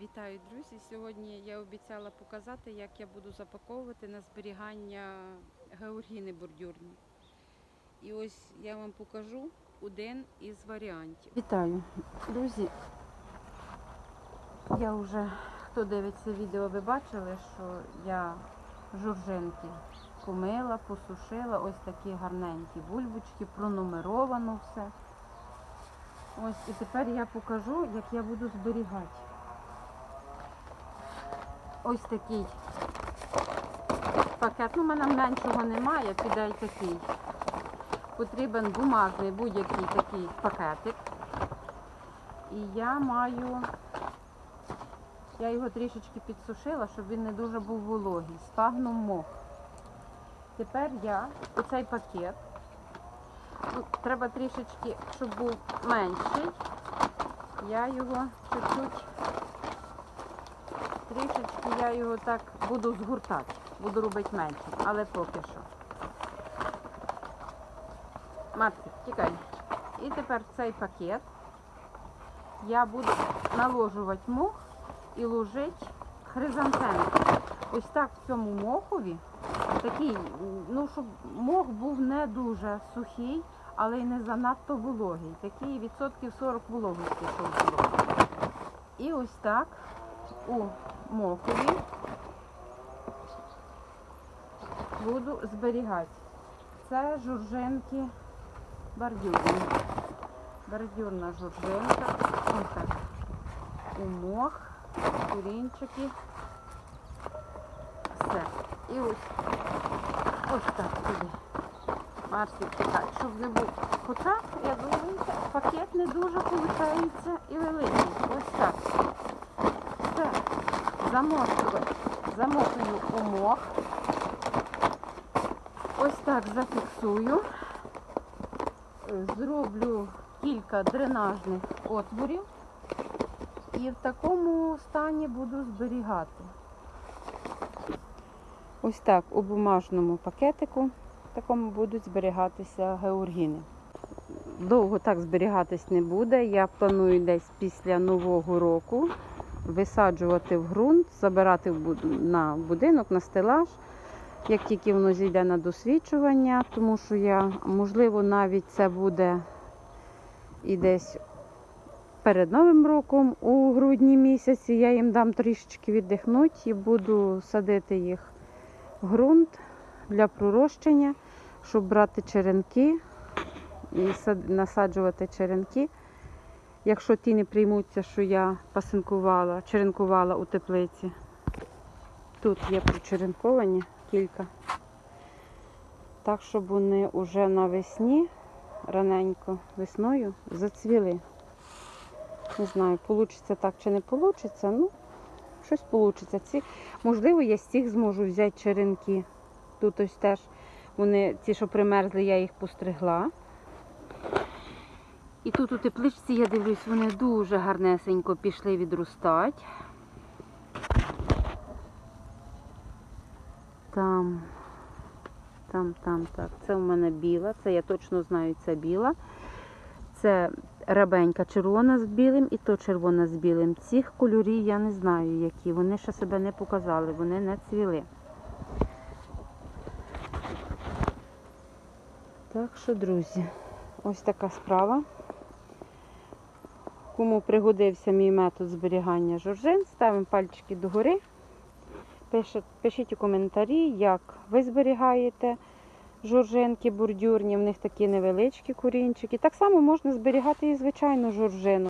Вітаю, друзі! Сьогодні я обіцяла показати, як я буду запаковувати на зберігання георгіни бордюрні. І ось я вам покажу один із варіантів. Вітаю, друзі! Я вже, хто дивиться відео, ви бачили, що я журжинки помила, посушила, ось такі гарненькі бульбочки, пронумеровано все. Ось і тепер я покажу, як я буду зберігати. Ось такий пакет. Ну, у мене меншого немає, піде й такий. Потрібен бумажний будь-який такий пакетик. І я маю, я його трішечки підсушила, щоб він не дуже був вологий. Спагнув мох. Тепер я оцей пакет. Ну, треба трішечки, щоб був менший. Я його чуть-чуть Трішечки я його так буду згортати, буду робити меншим, але поки що. Матки, тікай. І тепер цей пакет я буду наложувати мох і ложити хризантеми. Ось так в цьому мохові, такий, ну, щоб мох був не дуже сухий, але й не занадто вологий. Такий відсотків 40 вологості, щоб було. І ось так у мохові буду зберігати. Це журжинки бордюрні. Бордюрна журжинка. Ось так. У мох, курінчики. Все. І ось ось так туди. Марсик тікає, щоб не був. Хоча, я думаю, пакет не дуже виходить і великий. Ось так. Все. Замотую, замотую у. Ось так зафіксую. Зроблю кілька дренажних отворів і в такому стані буду зберігати. Ось так у бумажному пакетику такому будуть зберігатися георгіни. Довго так зберігатись не буде. Я планую десь після Нового року висаджувати в ґрунт, забирати на будинок, на стелаж, як тільки воно зійде на досвідчування, тому що я, можливо, навіть це буде і десь перед Новим роком, у грудні місяці, я їм дам трішечки віддихнути і буду садити їх в ґрунт для пророщення, щоб брати черенки і насаджувати черенки. Якщо ті не приймуться, що я пасинкувала, черенкувала у теплиці. Тут є прочеренковані кілька. Так, щоб вони вже навесні, раненько весною, зацвіли. Не знаю, вийде так чи не вийде. Ну, щось вийде. Ці, можливо, я з цих зможу взяти черенки. Тут ось теж вони, ті, що примерзли, я їх постригла. І тут у тепличці, я дивлюсь, вони дуже гарнесенько пішли відростати. Там, там, там, так. Це у мене біла, це я точно знаю, це біла. Це рабенька червона з білим і то червона з білим. Цих кольорів я не знаю, які. Вони ще себе не показали, вони не цвіли. Так що, друзі, ось така справа. Кому пригодився мій метод зберігання жоржин, ставимо пальчики догори. Пишіть, у коментарі, як ви зберігаєте жоржинки бордюрні, в них такі невеличкі корінчики. Так само можна зберігати і звичайну жоржину.